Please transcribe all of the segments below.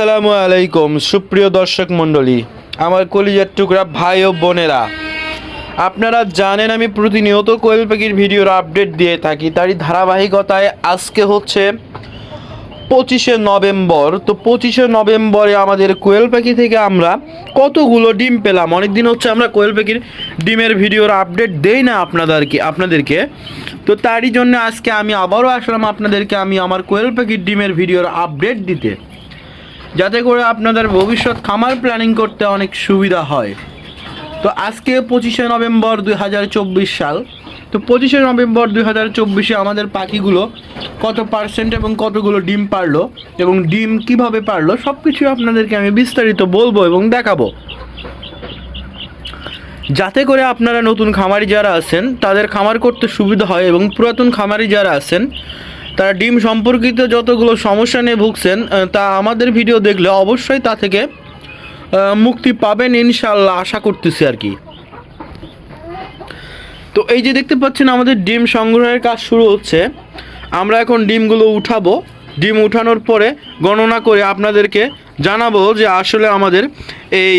আসসালামু আলাইকুম, সুপ্রিয় দর্শক মণ্ডলী, আমার কলিজার টুকরা ভাই ও বোনেরা। আপনারা জানেন আমি প্রতিনিয়ত কোয়েল পাখির ভিডিওর আপডেট দিয়ে থাকি, তারই ধারাবাহিকতায় আজকে হচ্ছে পঁচিশে নভেম্বর। তো পঁচিশে নভেম্বরে আমাদের কোয়েল পাখি থেকে আমরা কতগুলো ডিম পেলাম? অনেক দিন হচ্ছে আমরা কোয়েল পাখির ডিমের ভিডিওর আপডেট দেই না আপনাদেরকে আপনাদেরকে। তো তারই জন্য আজকে আমি আবারও আসলাম আপনাদেরকে, আমি আমার কোয়েল পাখির ডিমের ভিডিওর আপডেট দিতে। যাতে করে আপনাদের ভবিষ্যৎ খামার প্ল্যানিং করতে অনেক সুবিধা হয়। তো আজকে পঁচিশে নভেম্বর দুই হাজার চব্বিশ সাল। তো পঁচিশে নভেম্বর দুই হাজার চব্বিশে আমাদের পাখিগুলো কত পার্সেন্ট এবং কতগুলো ডিম পারল এবং ডিম কীভাবে পারল সব কিছু আপনাদেরকে আমি বিস্তারিত বলব এবং দেখাবো। যাতে করে আপনারা নতুন খামারি যারা আছেন, তাদের খামার করতে সুবিধা হয় এবং পুরাতন খামারি যারা আছেন তারা ডিম সম্পর্কিত যতগুলো সমস্যা নিয়ে ভুগছেন তা আমাদের ভিডিও দেখলে অবশ্যই তা থেকে মুক্তি পাবেন ইনশাল্লাহ আশা করতেছি আর কি। তো এই যে দেখতে পাচ্ছেন আমাদের ডিম সংগ্রহের কাজ শুরু হচ্ছে। আমরা এখন ডিমগুলো উঠাবো। ডিম উঠানোর পরে গণনা করে আপনাদেরকে জানাব যে আসলে আমাদের এই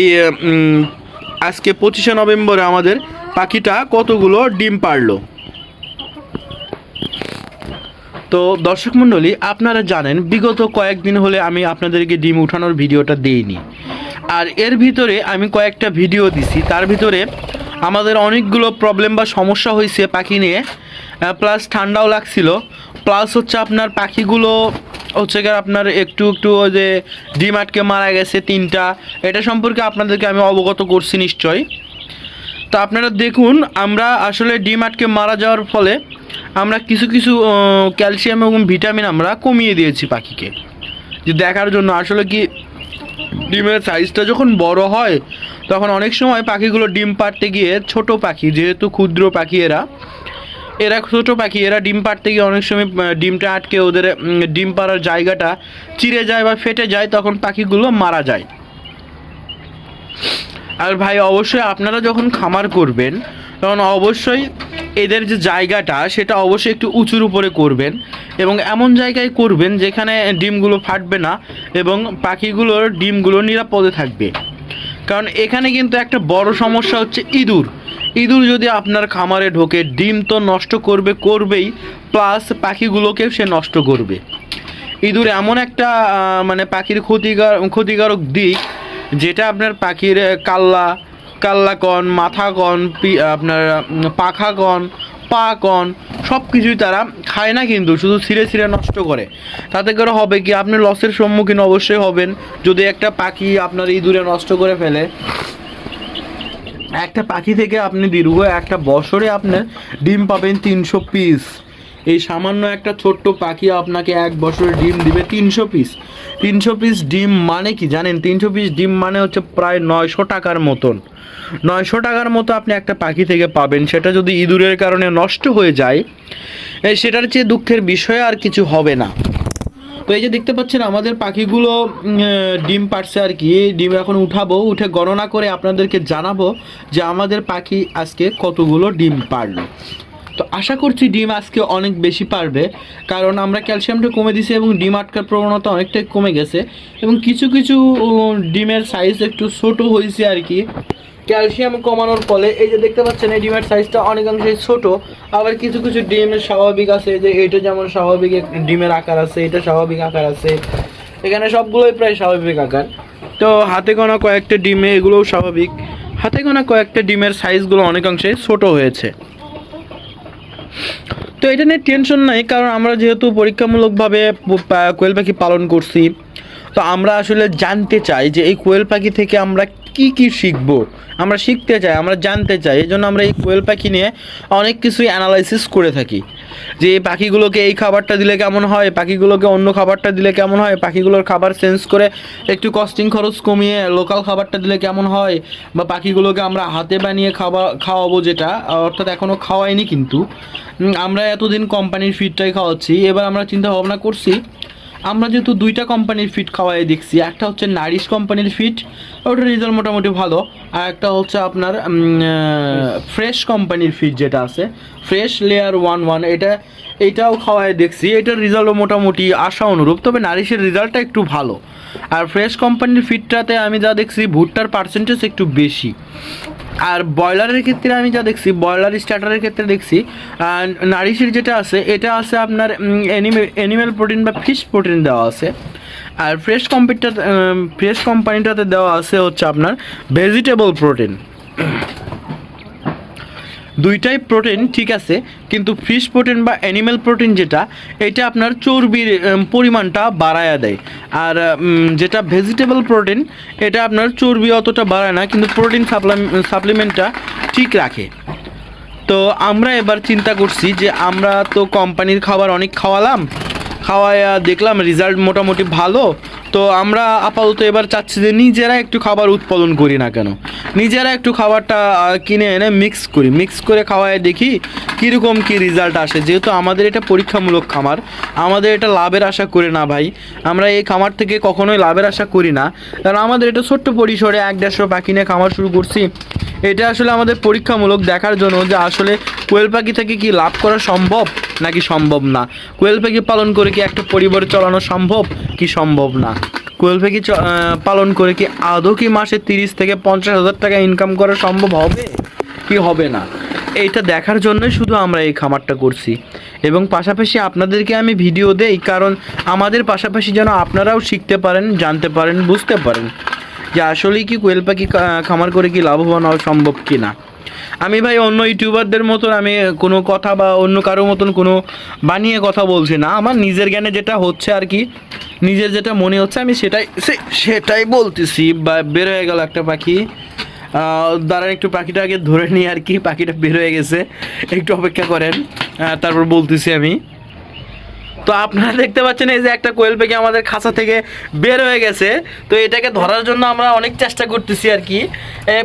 আজকে পঁচিশে নভেম্বরে আমাদের পাখিটা কতগুলো ডিম পারল তো দর্শক মণ্ডলী, আপনারা জানেন, বিগত কয়েকদিন হলে আমি আপনাদেরকে ডিম উঠানোর ভিডিওটা দেইনি। আর এর ভিতরে আমি কয়েকটা ভিডিও দিছি। তার ভিতরে আমাদের অনেকগুলো প্রবলেম বা সমস্যা হয়েছে পাখি নিয়ে। প্লাস ঠান্ডাও লাগছিল। প্লাস হচ্ছে আপনার পাখিগুলো হচ্ছে গিয়ে আপনার একটু একটু ওই যে ডিম আটকে মারা গেছে তিনটা। এটা সম্পর্কে আপনাদেরকে আমি অবগত করছি নিশ্চয়ই। তো আপনারা দেখুন, আমরা আসলে ডিম আটকে মারা যাওয়ার ফলে আমরা কিছু কিছু ক্যালসিয়াম এবং ভিটামিন আমরা কমিয়ে দিয়েছি পাখিকে। যে দেখার জন্য আসলে কি ডিমের সাইজটা যখন বড় হয়, তখন অনেক সময় পাখিগুলো ডিম পাড়তে গিয়ে ছোট পাখি, যেহেতু ক্ষুদ্র পাখি এরা এরা ছোট পাখি, এরা ডিম পাড়তে গিয়ে অনেক সময় ডিমটা আটকে ওদের ডিম পাড়ার জায়গাটা চিড়ে যায় বা ফেটে যায়, তখন পাখিগুলো মারা যায়। আর ভাই, অবশ্যই আপনারা যখন খামার করবেন, তখন অবশ্যই এদের যে জায়গাটা, সেটা অবশ্যই একটু উঁচুর উপরে করবেন এবং এমন জায়গায় করবেন যেখানে ডিমগুলো ফাটবে না এবং পাখিগুলোর ডিমগুলো নিরাপদে থাকবে। কারণ এখানে কিন্তু একটা বড় সমস্যা হচ্ছে ইঁদুর। ইঁদুর যদি আপনার খামারে ঢোকে, ডিম তো নষ্ট করবে, করবেই, প্লাস পাখিগুলোকেও সে নষ্ট করবে। ইঁদুর এমন একটা মানে পাখির ক্ষতিকার, ক্ষতিকারক দিক যেটা আপনার পাখির কাল্লা কাল্লা কন মাথা কন আপনার উম, পাখা কন পা কন সব কিছুই তারা খায় না কিন্তু শুধু ছিঁড়ে ছিঁড়ে নষ্ট করে। তাতে করে হবে কি আপনি লসের সম্মুখীন অবশ্যই হবেন। যদি একটা পাখি আপনার ইঁদুরে নষ্ট করে ফেলে একটা পাখি থেকে আপনি দীর্ঘ একটা বছরে আপনার ডিম পাবেন তিনশো পিস এই সামান্য একটা ছোট্ট পাখি আপনাকে এক বছরে ডিম দিবে তিনশো পিস তিনশো পিস ডিম মানে কি জানেন? তিনশো পিস ডিম মানে হচ্ছে প্রায় নয়শো টাকার মতন। নয়শো টাকার মতো আপনি একটা পাখি থেকে পাবেন। সেটা যদি ইঁদুরের কারণে নষ্ট হয়ে যায় সেটার চেয়ে দুঃখের বিষয় আর কিছু হবে না। তো এই যে দেখতে পাচ্ছেন, আমাদের পাখিগুলো ডিম পারছে আর কি। ডিম এখন উঠাবো, উঠে গণনা করে আপনাদেরকে জানাব যে আমাদের পাখি আজকে কতগুলো ডিম পারল। তো আশা করছি ডিম আজকে অনেক বেশি পারবে, কারণ আমরা ক্যালসিয়ামটা কমে দিছি এবং ডিম আটকার প্রবণতা অনেকটাই কমে গেছে এবং কিছু কিছু ডিমের সাইজ একটু ছোট হয়েছে আর কি। ক্যালসিয়াম কমানোর ফলে এই যে দেখতে পাচ্ছেন, এই ডিমের সাইজটা অনেকাংশে ছোট, আবার কিছু কিছু ডিমের স্বাভাবিক আছে, যে এটা যেমন স্বাভাবিক ডিমের আকার আছে, এটা স্বাভাবিক আকার আছে, এখানে সবগুলোই প্রায় স্বাভাবিক আকার। তো হাতে গোনা কয়েকটা ডিমে এগুলোও স্বাভাবিক, হাতে গোনা কয়েকটা ডিমের সাইজগুলো অনেকাংশে ছোট হয়েছে। তো এটা নিয়ে টেনশন নাই, কারণ আমরা যেহেতু পরীক্ষামূলকভাবে কোয়েল পাখি পালন করছি, তো আমরা আসলে জানতে চাই যে এই কোয়েল পাখি থেকে আমরা কি কি শিখব। আমরা শিখতে চাই, আমরা জানতে চাই এই জন্য আমরা এই কোয়েল পাখি নিয়ে অনেক কিছুই অ্যানালাইসিস করে থাকি। যে এই পাখিগুলোকে এই খাবারটা দিলে কেমন হয়, পাখিগুলোকে অন্য খাবারটা দিলে কেমন হয়, পাখিগুলোর খাবার চেঞ্জ করে একটু কস্টিং খরচ কমিয়ে লোকাল খাবারটা দিলে কেমন হয়, বা পাখিগুলোকে আমরা হাতে বানিয়ে খাবার খাওয়াবো যেটা, অর্থাৎ এখনও খাওয়াইনি কিন্তু। আমরা এতদিন কোম্পানির ফিডটাই খাওয়াচ্ছি। এবার আমরা চিন্তা ভাবনা করছি আমরা যেহেতু দুইটা কোম্পানির ফিট খাওয়াই দেখছি, একটা হচ্ছে নারিশ কোম্পানির ফিট ওটার রেজাল্ট মোটামুটি ভালো, আর একটা হচ্ছে আপনার ফ্রেশ কোম্পানির ফিট যেটা আছে ফ্রেশ লেয়ার ওয়ান ওয়ান এটা, এটাও খাওয়াই দেখছি, এটার রেজাল্টও মোটামুটি আশা অনুরূপ, তবে নারিশের রেজাল্টটা একটু ভালো। আর ফ্রেশ কোম্পানির ফিটটাতে আমি যা দেখছি, ভুট্টার পার্সেন্টেজ একটু বেশি। আর ব্রয়লারের ক্ষেত্রে আমি যা দেখছি, ব্রয়লার স্টার্টারের ক্ষেত্রে দেখছি নারিশের যেটা আছে, এটা আছে আপনার অ্যানিমেল প্রোটিন বা ফিশ প্রোটিন দেওয়া আছে। আর ফ্রেশ কম্পিটা ফ্রেশ কোম্পানিটাতে দেওয়া আছে হচ্ছে আপনার ভেজিটেবল প্রোটিন দুইটাই প্রোটিন ঠিক আছে, কিন্তু ফিশ প্রোটিন বা অ্যানিমেল প্রোটিন যেটা, এটা আপনার চর্বির পরিমাণটা বাড়ায়া দেয়। আর যেটা ভেজিটেবল প্রোটিন এটা আপনার চর্বি অতটা বাড়ায় না, কিন্তু প্রোটিন সাপ্লিমেন্টটা ঠিক রাখে। তো আমরা এবার চিন্তা করছি যে আমরা তো কোম্পানির খাবার অনেক খাওয়ালাম, খাওয়ায়া দেখলাম রেজাল্ট মোটামুটি ভালো তো আমরা আপাতত এবার চাচ্ছি যে নিজেরা একটু খাবার উৎপাদন করি না কেন? নিজেরা একটু খাবারটা কিনে এনে মিক্স করি। মিক্স করে খাওয়ায় দেখি কীরকম কী রেজাল্ট আসে। যেহেতু আমাদের এটা পরীক্ষামূলক খামার, আমাদের এটা লাভের আশা করে না ভাই। আমরা এই খামার থেকে কখনোই লাভের আশা করি না। কারণ আমাদের এটা ছোট্ট পরিসরে এক দেড়শো পাখি নিয়ে খামার শুরু করছি। এটা আসলে আমাদের পরীক্ষামূলক দেখার জন্য যে আসলে কোয়েল পাখি থেকে কি লাভ করা সম্ভব নাকি সম্ভব না? কোয়েল পাখি পালন করে কি একটা পরিবার চালানো সম্ভব কি সম্ভব না? কোয়েল পাখি পালন করে কি আদৌ কি মাসে তিরিশ থেকে পঞ্চাশ হাজার টাকা ইনকাম করা সম্ভব হবে? কি হবে না? এইটা দেখার জন্যই শুধু আমরা এই খামারটা করছি। এবং পাশাপাশি আপনাদেরকে আমি ভিডিও দেই, কারণ আমাদের পাশাপাশি যেন আপনারাও শিখতে পারেন, জানতে পারেন, বুঝতে পারেন। যে আসলেই কি কোয়েল পাখি খামার করে কি লাভবান হওয়া সম্ভব কি না আমি ভাই অন্য ইউটিউবারদের মতন আমি কোনো কথা বা অন্য কারোর মতন কোনো বানিয়ে কথা বলছি না। আমার নিজের জ্ঞানে যেটা হচ্ছে আর কি, নিজের যেটা মনে হচ্ছে, আমি সেটাই সেটাই বলতেছি। বা বের হয়ে গেল একটা পাখি। দাঁড়ান একটু পাখিটা আগে ধরে নিয়ে আর কি, পাখিটা বের হয়ে গেছে। একটু অপেক্ষা করেন। তারপর বলতেছি আমি। তো আপনারা দেখতে পাচ্ছেন এই যে একটা কোয়েল পাখি আমাদের খাঁচা থেকে বের হয়ে গেছে। তো এটাকে ধরার জন্য আমরা অনেক চেষ্টা করতেছি আর কি।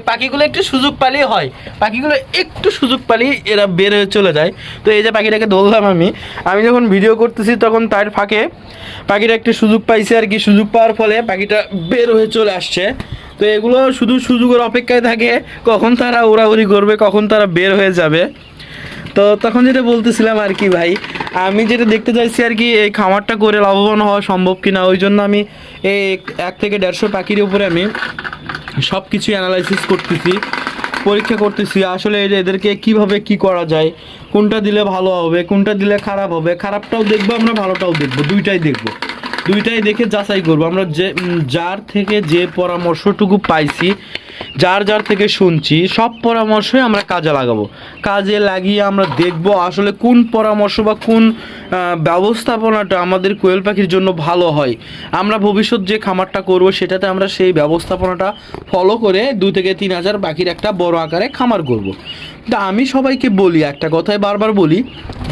পাখিগুলো একটু সুযোগ পালিয়ে হয়। পাখিগুলো একটু সুযোগ পালিয়ে এরা বের হয়ে চলে যায়। তো এই যে পাখিটাকে ধরলাম আমি আমি যখন ভিডিও করতেছি তখন তার ফাঁকে পাখিটা একটু সুযোগ পাইছে আর কি। সুযোগ পাওয়ার ফলে পাখিটা বের হয়ে চলে আসছে। তো এগুলো শুধু সুযোগের অপেক্ষায় থাকে, কখন তারা উড়াউড়ি করবে, কখন তারা বের হয়ে যাবে। তো তখন যেটা বলতেছিলাম আর কি ভাই আমি যেটা দেখতে চাইছি আর কি, এই খামারটা করে লাভবান হওয়া সম্ভব কিনা, ওই জন্য আমি এই এক থেকে দেড়শো পাখির উপরে আমি সব কিছু অ্যানালাইসিস করতেছি, পরীক্ষা করতেছি, আসলে এদের- এদেরকে কীভাবে কি করা যায়, কোনটা দিলে ভালো হবে, কোনটা দিলে খারাপ হবে, খারাপটাও দেখব, আমরা ভালোটাও দেখব, দুইটাই দেখব। দুইটাই দেখে যাচাই করব, আমরা যে যার থেকে যে পরামর্শটুকু পাইছি যার যার থেকে শুনছি, সব পরামর্শই আমরা কাজে লাগাবো কাজে লাগিয়ে আমরা দেখব আসলে কোন পরামর্শ বা কোন ব্যবস্থাপনাটা আমাদের কোয়েল পাখির জন্য ভালো হয় আমরা ভবিষ্যৎ যে খামারটা করব সেটাতে আমরা সেই ব্যবস্থাপনাটা ফলো করে দু থেকে তিন হাজার পাখির একটা বড় আকারে খামার করব। তা আমি সবাইকে বলি, একটা কথাই বারবার বলি,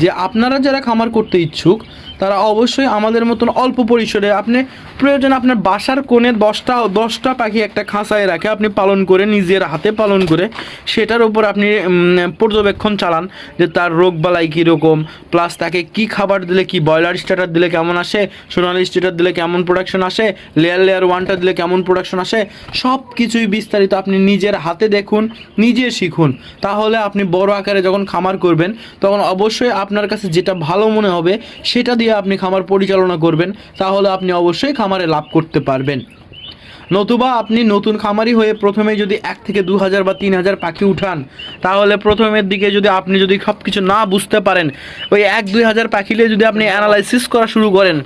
যে আপনারা যারা খামার করতে ইচ্ছুক তারা অবশ্যই আমাদের মতন অল্প পরিসরে আপনি প্রয়োজন আপনার বাসার কোণে দশটা দশটা পাখি একটা খাঁচায় রাখে আপনি পালন করে, নিজের হাতে পালন করে সেটার উপর আপনি পর্যবেক্ষণ চালান যে তার রোগ বালাই কীরকম প্লাস তাকে কি খাবার দিলে, কি ব্রয়লার স্টার্টার দিলে কেমন আসে, সোনালি স্টার্টার দিলে কেমন প্রোডাকশন আসে লেয়ার লেয়ার ওয়ানটা দিলে কেমন প্রোডাকশন আসে সব কিছুই বিস্তারিত আপনি নিজের হাতে দেখুন, নিজে শিখুন। তাহলে আপনি বড় আকারে যখন খামার করবেন, তখন অবশ্যই আপনার কাছে যেটা ভালো মনে হবে, সেটা আপনি খামার পরিচালনা করবেন, তাহলে আপনি অবশ্যই খামারে লাভ করতে পারবেন। নতুবা আপনি নতুন খামারি হয়ে প্রথমে যদি এক থেকে দু হাজার বা তিন হাজার পাখি উঠান, তাহলে প্রথমের দিকে যদি আপনি যদি সব কিছু না বুঝতে পারেন, ওই এক দুই হাজার পাখিলে যদি আপনি অ্যানালাইসিস করা শুরু করেন,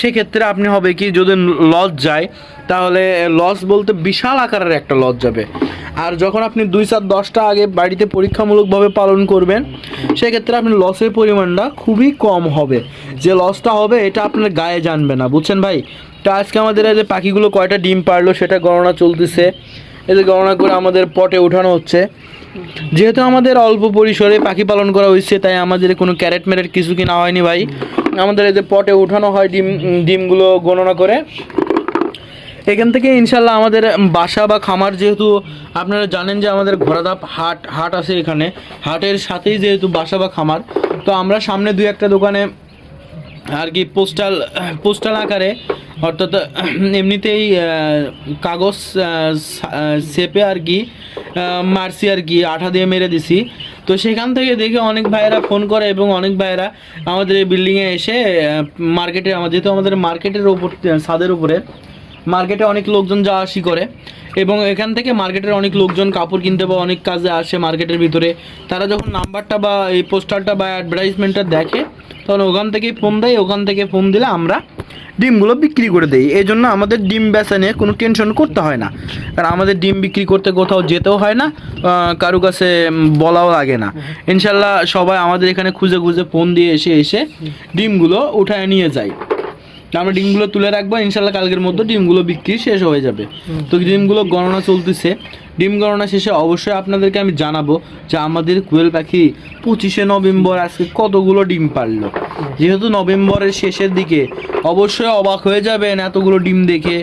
সেক্ষেত্রে আপনি হবে কি, যদি লস যায়, তাহলে লস বলতে বিশাল আকারের একটা লস যাবে। আর যখন আপনি দুই চার দশটা আগে বাড়িতে পরীক্ষামূলকভাবে পালন করবেন, সেক্ষেত্রে আপনি লসের পরিমাণটা খুবই কম হবে। যে লসটা হবে, এটা আপনার গায়ে জানবে না। বুঝছেন ভাই? তো আজকে আমাদের যে পাখিগুলো কয়টা ডিম পারল সেটা গণনা চলতেছে। এদের গণনা করে আমাদের পটে উঠানো হচ্ছে। যেহেতু আমাদের অল্প পরিসরে পাখি পালন করা হয়েছে, তাই আমাদের কোনো ক্যারেট ম্যারেট কিছু কিনা হয়নি ভাই। আমাদের যে পটে উঠানো হয় ডিম, ডিমগুলো গণনা করে। এখান থেকে ইনশাল্লাহ আমাদের বাসা বা খামার যেহেতু আপনারা জানেন যে আমাদের ঘোড়াধাপ হাট হাট আছে এখানে। হাটের সাথেই যেহেতু বাসা বা খামার, তো আমরা সামনে দুই একটা দোকানে আর কি পোস্টাল পোস্টাল আকারে, অর্থাৎ এমনিতেই কাগজ সেপে আর কি মারছি আর কি, আঠা দিয়ে মেরে দিছি। তো সেখান থেকে দেখে অনেক ভাইয়েরা ফোন করে এবং অনেক ভাইয়েরা আমাদের এই বিল্ডিংয়ে এসে মার্কেটে যেহেতু আমাদের মার্কেটের ওপর ছাদের উপরে মার্কেটে অনেক লোকজন যাওয়া আসি করে এবং এখান থেকে মার্কেটের অনেক লোকজন কাপড় কিনতে বা অনেক কাজে আসে মার্কেটের ভিতরে। তারা যখন নাম্বারটা বা এই পোস্টারটা বা অ্যাডভার্টাইজমেন্টটা দেখে, তখন ওখান থেকেই ফোন দেয়, ওখান থেকে ফোন দিলে আমরা ডিমগুলো বিক্রি করে দিই। এই জন্য আমাদের ডিম বেচা নিয়ে কোনো টেনশন করতে হয় না। কারণ আমাদের ডিম বিক্রি করতে কোথাও যেতেও হয় না কারও কাছে বলাও লাগে না। ইনশাল্লাহ সবাই আমাদের এখানে খুঁজে খুঁজে ফোন দিয়ে এসে এসে ডিমগুলো উঠায় নিয়ে যায়। আমরা ডিমগুলো তুলে রাখব, ইনশাল্লাহ কালকের মধ্যে ডিমগুলো বিক্রি শেষ হয়ে যাবে। তো ডিমগুলো গণনা চলতেছে। ডিম গণনা শেষে অবশ্যই আপনাদেরকে আমি জানাব যে আমাদের কুয়েল পাখি পঁচিশে নভেম্বর আজকে কতগুলো ডিম পারল যেহেতু নভেম্বরের শেষের দিকে অবশ্যই অবাক হয়ে যাবেন এতগুলো ডিম দেখে।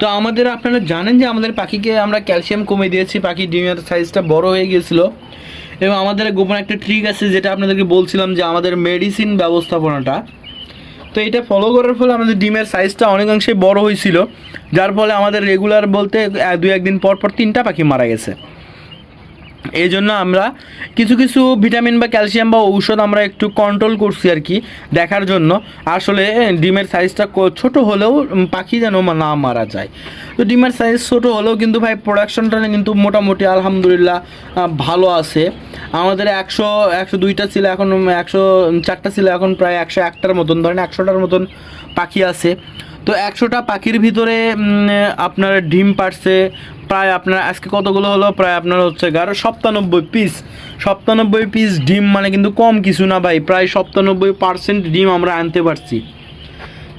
তো আমাদের আপনারা জানেন যে আমাদের পাখিকে আমরা ক্যালসিয়াম কমে দিয়েছি, পাখির ডিমের সাইজটা বড় হয়ে গিয়েছিল। এবং আমাদের গোপন একটা ট্রিক আছে যেটা আপনাদেরকে বলছিলাম যে আমাদের মেডিসিন ব্যবস্থাপনাটা তো এটা ফলো করার ফলে আমাদের ডিমের সাইজটা অনেকাংশে বড় হয়েছিল। যার ফলে আমাদের রেগুলার বলতে দু একদিন পর পর তিনটা পাখি মারা গেছে। এই জন্য আমরা কিছু কিছু ভিটামিন বা ক্যালসিয়াম বা ঔষধ আমরা একটু কন্ট্রোল করছি আর কি দেখার জন্য। আসলে ডিমের সাইজটা ছোট হলেও পাখি যেন না মারা যায়। তো ডিমের সাইজ ছোট হলেও কিন্তু ভাই প্রোডাকশনটা কিন্তু মোটামুটি আলহামদুলিল্লাহ ভালো আছে। আমাদের একশো একশো দুইটা ছিল, এখন একশো চারটা ছিল, এখন প্রায় একশো একটার মতন, ধরেন একশোটার মতন পাখি আছে। তো একশোটা পাখির ভিতরে আপনার ডিম পারছে, প্রায় আপনার আজকে কতগুলো হলো? প্রায় আপনার হচ্ছে গারো সপ্তানব্বই পিস সপ্তানব্বই পিস ডিম মানে কিন্তু কম কিছু না ভাই, প্রায় সপ্তানব্বই পার্সেন্ট ডিম আমরা আনতে পারছি।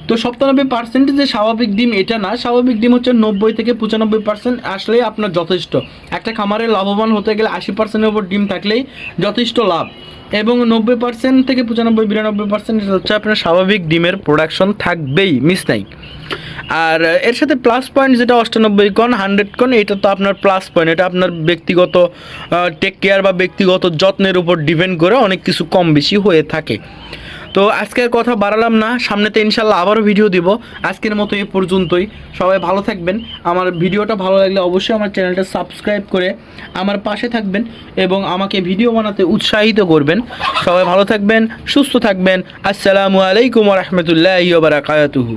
তো সপ্তানব্বই পার্সেন্ট যে স্বাভাবিক ডিম, এটা না, স্বাভাবিক ডিম হচ্ছে নব্বই থেকে পঁচানব্বই পার্সেন্ট আসলেই আপনার যথেষ্ট। একটা খামারে লাভবান হতে গেলে আশি পার্সেন্টের উপর ডিম থাকলেই যথেষ্ট লাভ। এবং নব্বই পার্সেন্ট থেকে পঁচানব্বই, বিরানব্বই পার্সেন্ট হচ্ছে আপনার স্বাভাবিক ডিমের প্রোডাকশন থাকবেই মিস নাই। আর এর সাথে প্লাস পয়েন্ট যেটা অষ্টানব্বই কন হান্ড্রেড কন এটা তো আপনার প্লাস পয়েন্ট এটা আপনার ব্যক্তিগত টেক কেয়ার বা ব্যক্তিগত যত্নের উপর ডিপেন্ড করে অনেক কিছু কম বেশি হয়ে থাকে। তো আজকের কথা বাড়ালাম না, সামনেতে ইনশাল্লাহ আবারও ভিডিও দিব। আজকের মতো এই পর্যন্তই। সবাই ভালো থাকবেন। আমার ভিডিওটা ভালো লাগলে অবশ্যই আমার চ্যানেলটা সাবস্ক্রাইব করে আমার পাশে থাকবেন এবং আমাকে ভিডিও বানাতে উৎসাহিত করবেন। সবাই ভালো থাকবেন, সুস্থ থাকবেন। আসসালামু আলাইকুম রহমতুল্লাহ বারাকাতুহু।